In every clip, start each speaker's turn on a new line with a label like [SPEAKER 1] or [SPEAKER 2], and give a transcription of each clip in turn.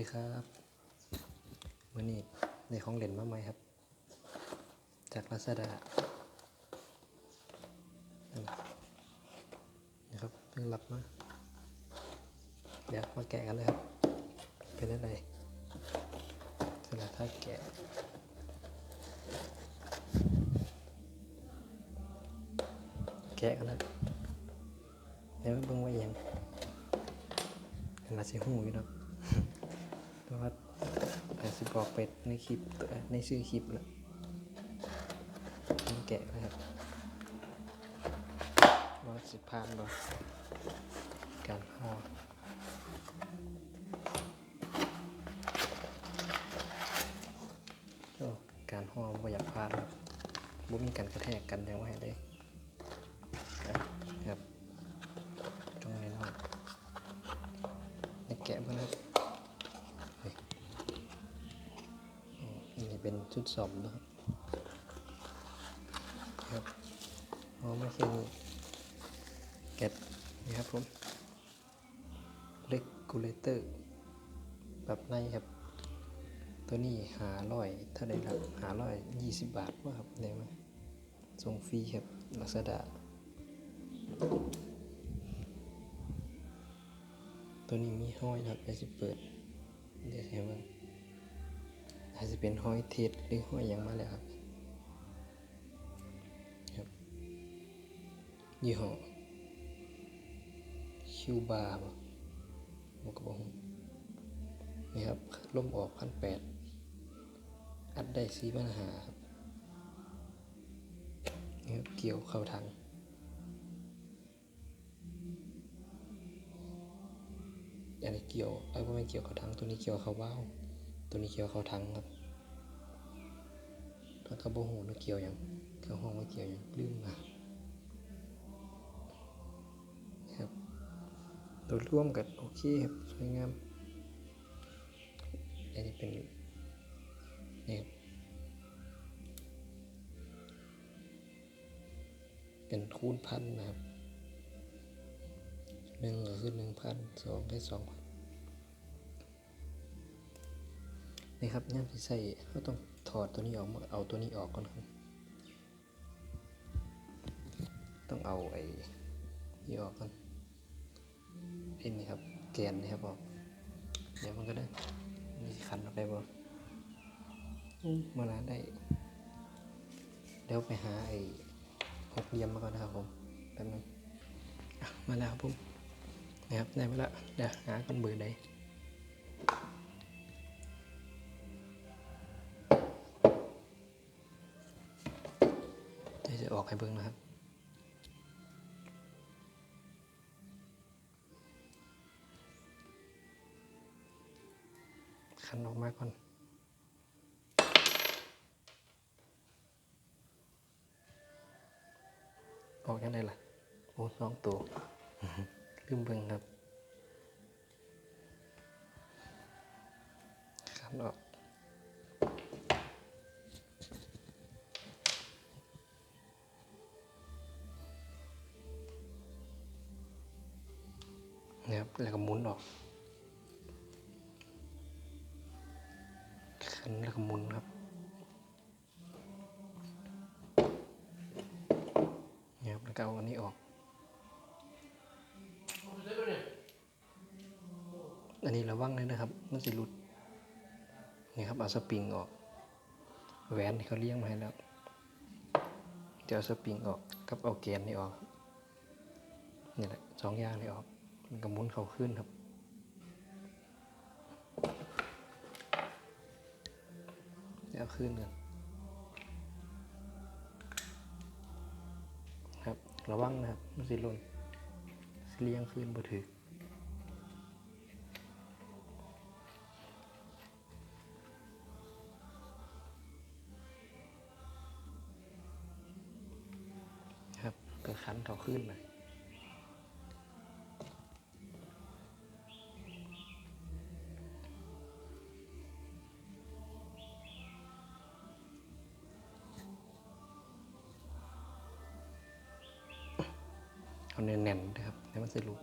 [SPEAKER 1] ดีครับวันนี้ในของเล่นมาใหม่ครับ จากลาซาด้านะครับเพิ่งรับมาเดี๋ยวมาแกะกันเลยครับ เป็นอะไรสลัดถ้าแกะแกะกันแล้วเดี๋ยวเบิ่งว่าอหยังนลาสิหูอยู่นะ เพราะว่าอาจจะบอกไปในคลิปตัวในชื่อคลิปแล้วแกะนะครับว่าสิพานบ่การห่อการห่อบ่อยากพลาดบบ่มีการกระแทกกันยังไงเลยนะครับตรงนี้นะครับในแกะเพื่อนครับ อ๋อนี่ เป็นชุดสอมนะครับครับอ๋อไม่ใช่แกะนี่ครับผมเลกูเลเตอร์แบบในครับ ตัวนี้หาร้อยเท่าไรครับหาร้อยยี่สิบบาทว่าครับได้ไหมส่งฟรีครับลาซาด้าตัวนี้มีห้อยครับจะเปิดเดี๋ยวให้เบิ่ง อาจจะเป็นห้อยเทสหรือห้อยหยังมาแล้วครับครับยี่ห้อคิวบาร์บ่ผมก็บอกนี่ครับล่มออกพันแปดอัดได้สีปัญหาครับนี่ครับ เกี่ยวเข้าถังอันนี้เกี่ยวไอ้พว่าไม่เกี่ยวเข้าถังตัวนี้เกี่ยวเข้าว้าว ตัวนี้เกี่ยวเข้าถังครับแล้วก็บ่หูว่าเกี่ยวหยังเข้าห้องว่าเกี่ยวหยังลืมมาครับตัวร่วมกันโอเคครับสวยงามอันนี้เป็นนี่ครับเป็นคูณพันนะครับหนึ่งก็คือหนึ่งพันสองได้สองพัน นี่ครับย่ามที่ใส่เขาต้องถอดตัวนี้ออกเอาตัวนี้ออกก่อนครับ ต้องเอาไอ้นี่ออกก่อนไอ้นี่ครับแกนนี่ครับออกเดี๋ยวมันก็ได้มีขันออกได้บ่อืมมาลาได้ เดี๋ยวไปหาไอ้หกเหลี่ยมมาก่อนนะครับผมแป๊บนึงมาแล้วครับผมนะครับได้มาแล้วเดี๋ยวหากันเบอร์ใด อกให้เบิ่งนะครับขันออกมาก่อนออกยังไงล่ะ โอ้สองตัวลืมเบิ่งครับขันออก ออกขันแล้วก็หมุนครับเนี่ยครับแล้วก็เอาอันนี้ออก อันนี้ระวังเลยนะครับ มันจะหลุดนี่ครับเอาสปริงออกแหวนที่เขาเลี้ยงมาให้แล้วจะเอาสปริงออกกับเอาแกนนี่ออกนี่แหละสองอย่างนี่ออก มันก็หมุนเขาขึ้นครับเดี๋ยวขึ้นกันครับ ระวังนะครับมันสิล่นสิเลี้ยงขึ้นบ่ถือครับก็คันเขาขึ้นเลาเนแน่นนะครับให้มันสรุป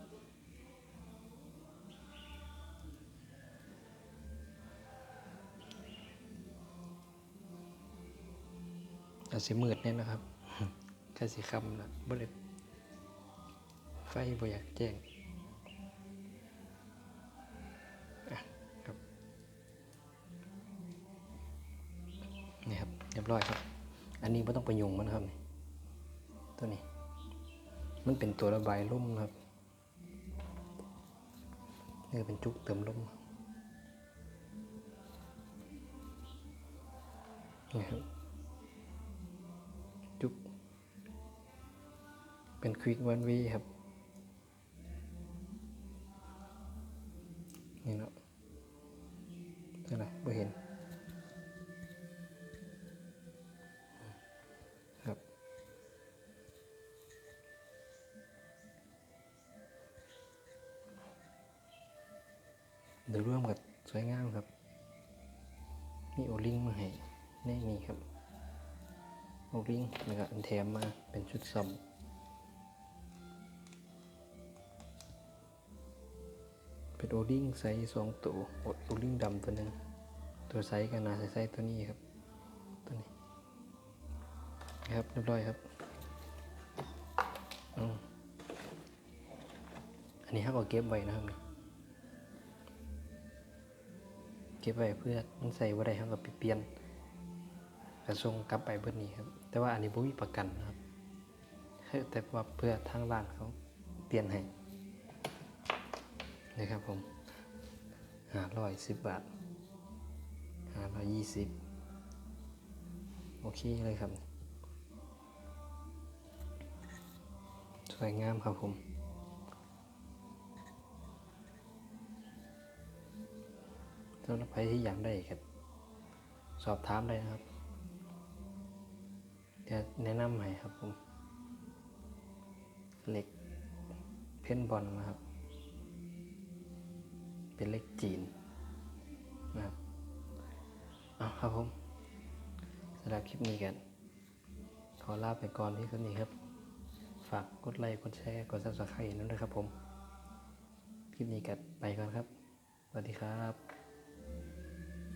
[SPEAKER 1] อาจจมืดเนี่ยนะครับแค่สีคำนะบ่เลยไฟบ่อยากแจ้งครับนี่ครับเรียบร้อยครับ อันนี้ไม่ต้องประยุงมันครับ ตัวนี้ มันเป็นตัวระบายลมครับนี่เป็นจุกเติมลมนี่ครับจุกเป็นควิกวันวีครับ ดยร่วมกับสวยงามครับ มีโอลิงมาให้ในนี่ครับโอลิงแล้วก็อันแถมมาเป็นชุดซ่อมเป็นโอลิงไซส์สองตัวโอลิงดำตัวหนึ่งตัวไซส์กันนาไซส์ตัวนี้ครับ ตัวนี้ครับเรียบร้อยครับอันนี้ครับเอาเก็บไว้นะครับ ก็บไว้เพื่อมันใส่ว่าได้ครับกับไปเปลี่ยนกระทรงกลับไปเพื่อนี้ครับ แต่ว่าอันนี้บ่มีประกันนะครับแต่ว่าเพื่อทางร้านเขาเปลี่ยนให้นะครับผมห้าร้อยสิบบาทห้าร้อยยี่สิบโอเคเลยครับ สวยงามครับผม สำหรับใครที่อยากได้ครับ สอบถามได้นะครับ จะแนะนำให้ครับผมเหล็กเพ้นบอลนะครับ เป็นเหล็กจีนนะครับเอาครับผมสำหรับคลิปนี้กัน ขอลาไปก่อนที่คนนี้ครับ ฝากกดไลค์กดแชร์กดซับสไครต์นั่นด้วยครับผม คลิปนี้กันไปก่อนครับ สวัสดีครับ